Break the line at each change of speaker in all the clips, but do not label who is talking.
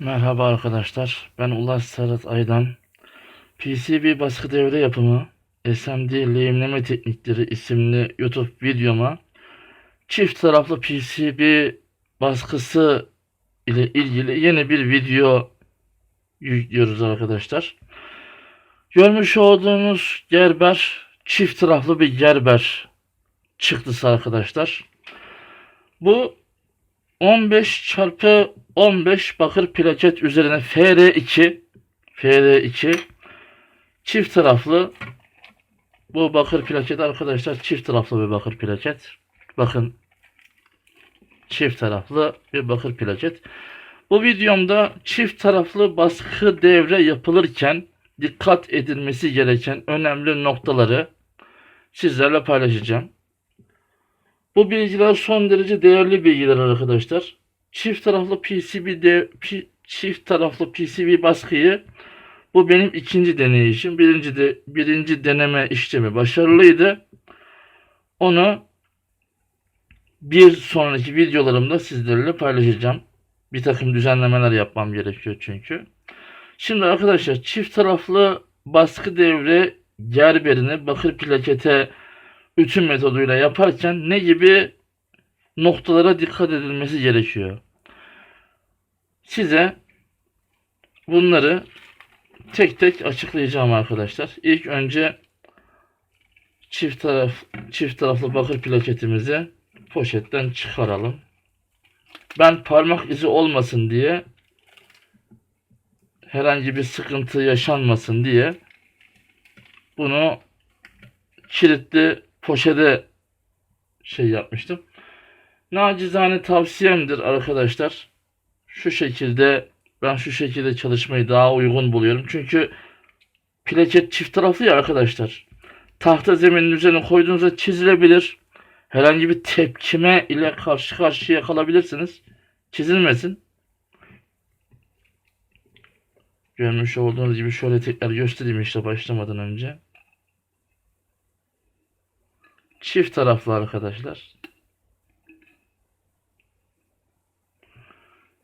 Merhaba arkadaşlar. Ben Ulaş Serhat Aydan. PCB baskı devre yapımı SMD lehimleme teknikleri isimli YouTube videoma çift taraflı PCB baskısı ile ilgili yeni bir video yüklüyoruz arkadaşlar. Görmüş olduğunuz gerber çift taraflı bir gerber çıktısı arkadaşlar. Bu 15 çarpı 15 bakır plaket üzerine FR2 FR2 çift taraflı bu bakır plaket arkadaşlar çift taraflı bir bakır plaket. Bakın çift taraflı bir bakır plaket. Bu videomda çift taraflı baskı devre yapılırken dikkat edilmesi gereken önemli noktaları sizlerle paylaşacağım. Bu bilgiler son derece değerli bilgiler arkadaşlar. Çift taraflı PCB de, P- çift taraflı PCB baskıyı bu benim ikinci deneyişim. Birinci de birinci deneme işlemi başarılıydı. Onu bir sonraki videolarımda sizlerle paylaşacağım. Bir takım düzenlemeler yapmam gerekiyor çünkü. Şimdi arkadaşlar çift taraflı baskı devre gerberini bakır plakete ütü metoduyla yaparken ne gibi noktalara dikkat edilmesi gerekiyor? Size bunları tek tek açıklayacağım arkadaşlar. İlk önce çift taraf çift taraflı bakır plaketimizi poşetten çıkaralım. Ben parmak izi olmasın diye herhangi bir sıkıntı yaşanmasın diye bunu kilitli poşete şey yapmıştım. Nacizane tavsiyemdir arkadaşlar. Şu şekilde ben şu şekilde çalışmayı daha uygun buluyorum. Çünkü plaket çift taraflı ya arkadaşlar. Tahta zeminin üzerine koyduğunuzda çizilebilir. Herhangi bir tepkime ile karşı karşıya kalabilirsiniz. Çizilmesin. Görmüş olduğunuz gibi şöyle tekrar göstereyim işte başlamadan önce. Çift taraflı arkadaşlar.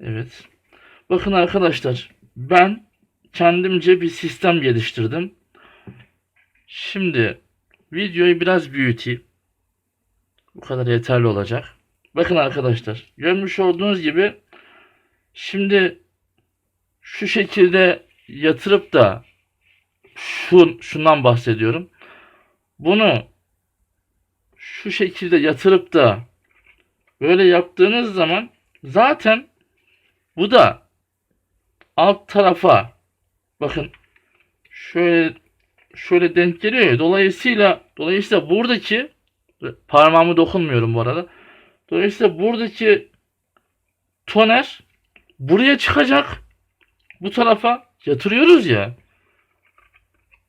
Evet. Bakın arkadaşlar ben kendimce bir sistem geliştirdim. Şimdi videoyu biraz büyüteyim. Bu kadar yeterli olacak. Bakın arkadaşlar görmüş olduğunuz gibi şimdi şu şekilde yatırıp da şu, şundan bahsediyorum. Bunu şu şekilde yatırıp da böyle yaptığınız zaman zaten bu da alt tarafa bakın şöyle şöyle denk geliyor dolayısıyla dolayısıyla buradaki parmağımı dokunmuyorum bu arada. Dolayısıyla buradaki toner buraya çıkacak. Bu tarafa yatırıyoruz ya.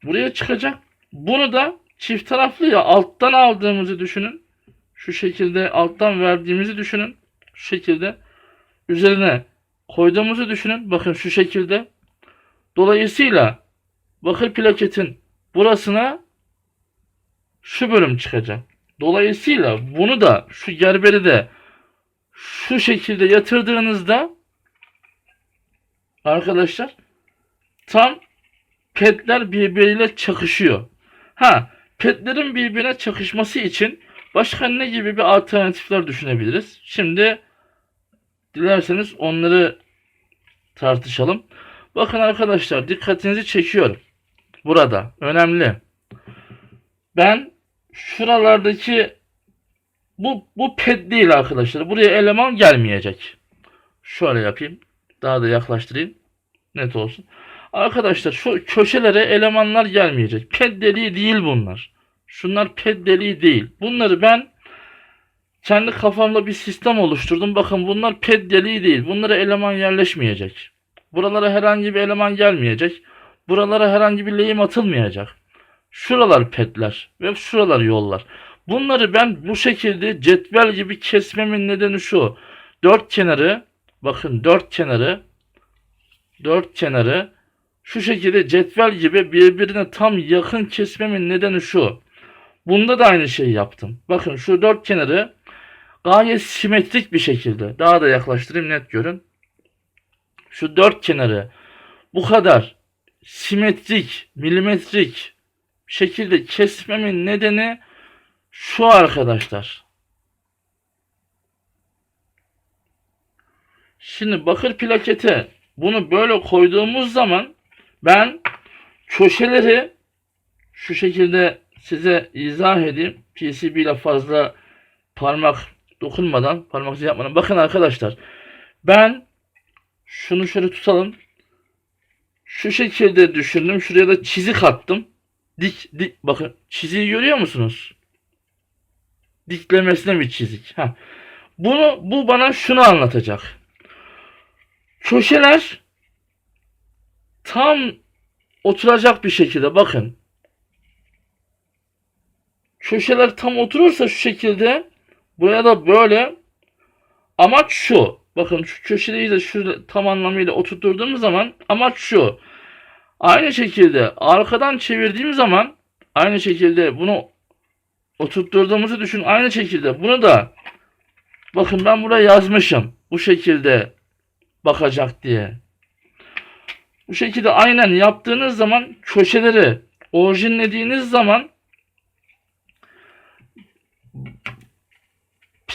Buraya çıkacak. Bunu da çift taraflı ya alttan aldığımızı düşünün. Şu şekilde alttan verdiğimizi düşünün. Şu şekilde üzerine koyduğumuzu düşünün. Bakın şu şekilde. Dolayısıyla bakır plaketin burasına şu bölüm çıkacak. Dolayısıyla bunu da şu gerberi de şu şekilde yatırdığınızda arkadaşlar tam petler birbiriyle çakışıyor. Ha petlerin birbirine çakışması için başka ne gibi bir alternatifler düşünebiliriz? Şimdi dilerseniz onları tartışalım. Bakın arkadaşlar dikkatinizi çekiyorum. Burada önemli. Ben şuralardaki bu bu pet değil arkadaşlar. Buraya eleman gelmeyecek. Şöyle yapayım. Daha da yaklaştırayım. Net olsun. Arkadaşlar şu köşelere elemanlar gelmeyecek. Pet deliği değil bunlar. Şunlar pet deliği değil. Bunları ben kendi kafamda bir sistem oluşturdum. Bakın bunlar pet deliği değil. Bunlara eleman yerleşmeyecek. Buralara herhangi bir eleman gelmeyecek. Buralara herhangi bir lehim atılmayacak. Şuralar petler ve şuralar yollar. Bunları ben bu şekilde cetvel gibi kesmemin nedeni şu. Dört kenarı bakın dört kenarı dört kenarı şu şekilde cetvel gibi birbirine tam yakın kesmemin nedeni şu. Bunda da aynı şeyi yaptım. Bakın şu dört kenarı gayet simetrik bir şekilde. Daha da yaklaştırayım net görün. şu dört kenarı bu kadar simetrik, milimetrik şekilde kesmemin nedeni şu arkadaşlar. Şimdi bakır plakete bunu böyle koyduğumuz zaman ben köşeleri şu şekilde size izah edeyim. PCB ile fazla parmak dokunmadan, parmak yapmadan. Bakın arkadaşlar. Ben şunu şöyle tutalım. Şu şekilde düşündüm. Şuraya da çizik attım. Dik dik bakın çiziyi görüyor musunuz? Diklemesine bir çizik. Ha. Bunu bu bana şunu anlatacak. Köşeler tam oturacak bir şekilde bakın. Köşeler tam oturursa şu şekilde buraya da böyle amaç şu. Bakın şu köşeyi de şu tam anlamıyla oturtturduğumuz zaman amaç şu. Aynı şekilde arkadan çevirdiğim zaman aynı şekilde bunu oturtturduğumuzu düşün. Aynı şekilde bunu da bakın ben buraya yazmışım. Bu şekilde bakacak diye. Bu şekilde aynen yaptığınız zaman köşeleri orijinlediğiniz zaman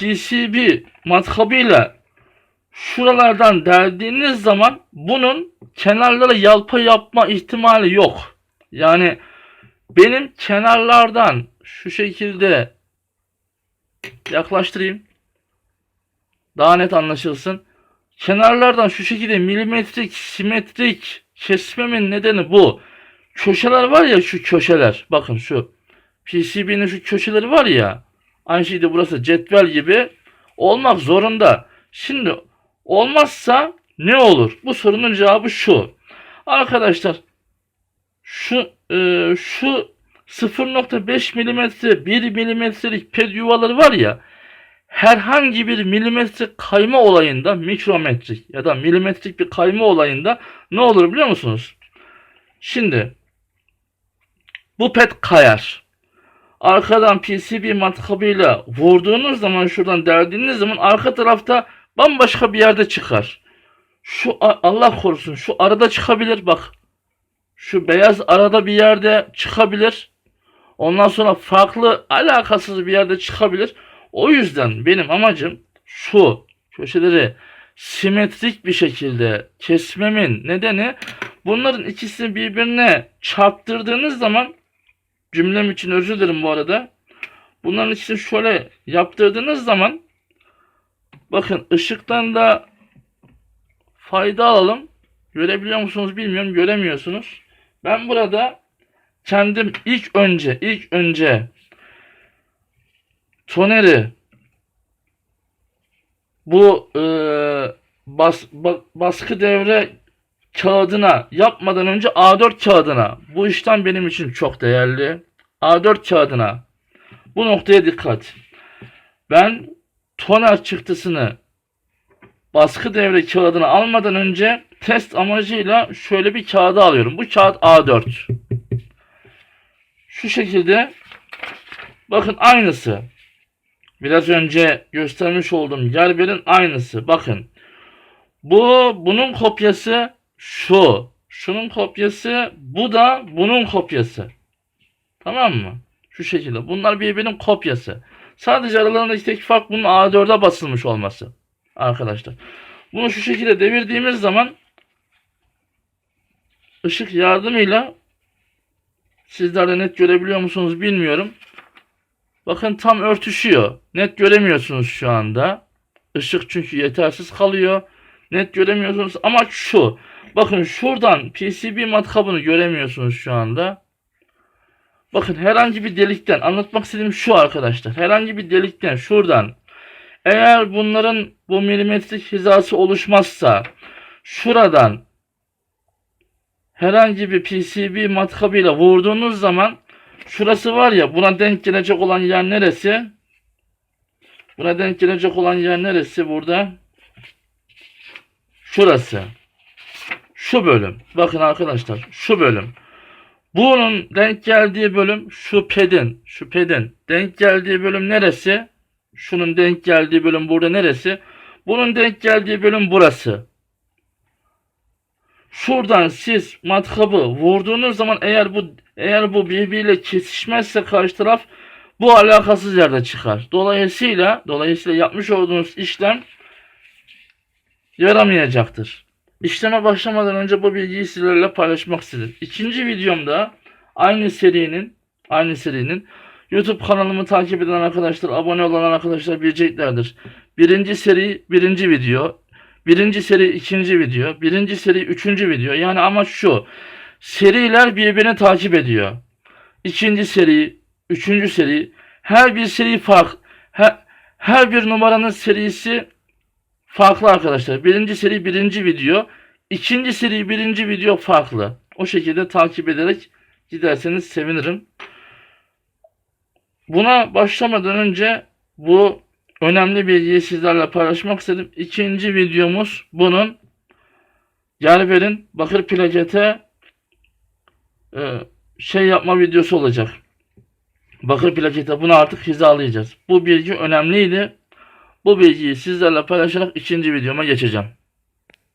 PCB matkabıyla şuralardan deldiğiniz zaman bunun kenarlara yalpa yapma ihtimali yok. Yani benim kenarlardan şu şekilde yaklaştırayım. Daha net anlaşılsın. Kenarlardan şu şekilde milimetrik, simetrik kesmemin nedeni bu. Köşeler var ya şu köşeler. Bakın şu PCB'nin şu köşeleri var ya. Aynı şekilde burası cetvel gibi olmak zorunda. Şimdi olmazsa ne olur? Bu sorunun cevabı şu. Arkadaşlar şu e, şu 0.5 milimetre 1 milimetrelik ped yuvaları var ya herhangi bir milimetrik kayma olayında mikrometrik ya da milimetrik bir kayma olayında ne olur biliyor musunuz? Şimdi bu pet kayar. Arkadan PCB matkabıyla vurduğunuz zaman şuradan deldiğiniz zaman arka tarafta bambaşka bir yerde çıkar. Şu Allah korusun şu arada çıkabilir bak. Şu beyaz arada bir yerde çıkabilir. Ondan sonra farklı alakasız bir yerde çıkabilir. O yüzden benim amacım şu köşeleri simetrik bir şekilde kesmemin nedeni bunların ikisini birbirine çarptırdığınız zaman cümlem için özür dilerim bu arada. Bunların ikisini şöyle yaptırdığınız zaman bakın ışıktan da fayda alalım. Görebiliyor musunuz bilmiyorum. Göremiyorsunuz. Ben burada kendim ilk önce ilk önce toneri bu e, bas, ba, baskı devre kağıdına yapmadan önce A4 kağıdına bu işlem benim için çok değerli. A4 kağıdına bu noktaya dikkat. Ben toner çıktısını baskı devre kağıdına almadan önce test amacıyla şöyle bir kağıdı alıyorum. Bu kağıt A4. Şu şekilde bakın aynısı. Biraz önce göstermiş olduğum yerberin aynısı. Bakın. Bu bunun kopyası şu. Şunun kopyası bu da bunun kopyası. Tamam mı? Şu şekilde. Bunlar birbirinin kopyası. Sadece aralarındaki tek fark bunun A4'e basılmış olması. Arkadaşlar. Bunu şu şekilde devirdiğimiz zaman ışık yardımıyla sizler de net görebiliyor musunuz bilmiyorum. Bakın tam örtüşüyor. Net göremiyorsunuz şu anda. Işık çünkü yetersiz kalıyor. Net göremiyorsunuz ama şu. Bakın şuradan PCB matkabını göremiyorsunuz şu anda. Bakın herhangi bir delikten anlatmak istediğim şu arkadaşlar. Herhangi bir delikten şuradan eğer bunların bu milimetrik hizası oluşmazsa şuradan herhangi bir PCB matkabıyla vurduğunuz zaman şurası var ya buna denk gelecek olan yer neresi? Buna denk gelecek olan yer neresi burada? Şurası. Şu bölüm. Bakın arkadaşlar şu bölüm. Bunun denk geldiği bölüm şu pedin. Şu pedin denk geldiği bölüm neresi? Şunun denk geldiği bölüm burada neresi? Bunun denk geldiği bölüm burası. şuradan siz matkabı vurduğunuz zaman eğer bu eğer bu birbiriyle kesişmezse karşı taraf bu alakasız yerde çıkar. Dolayısıyla dolayısıyla yapmış olduğunuz işlem yaramayacaktır. İşleme başlamadan önce bu bilgiyi sizlerle paylaşmak istedim. İkinci videomda aynı serinin aynı serinin YouTube kanalımı takip eden arkadaşlar, abone olan arkadaşlar bileceklerdir. Birinci seri, birinci video. Birinci seri, ikinci video. Birinci seri, üçüncü video. Yani amaç şu. Seriler birbirini takip ediyor. İkinci seri, üçüncü seri. Her bir seri fark. Her, her bir numaranın serisi farklı arkadaşlar. Birinci seri, birinci video. İkinci seri, birinci video farklı. O şekilde takip ederek giderseniz sevinirim. Buna başlamadan önce bu önemli bilgiyi sizlerle paylaşmak istedim. İkinci videomuz bunun Gerber'in bakır plakete e, şey yapma videosu olacak. Bakır plakete bunu artık hizalayacağız. Bu bilgi önemliydi. Bu bilgiyi sizlerle paylaşarak ikinci videoma geçeceğim.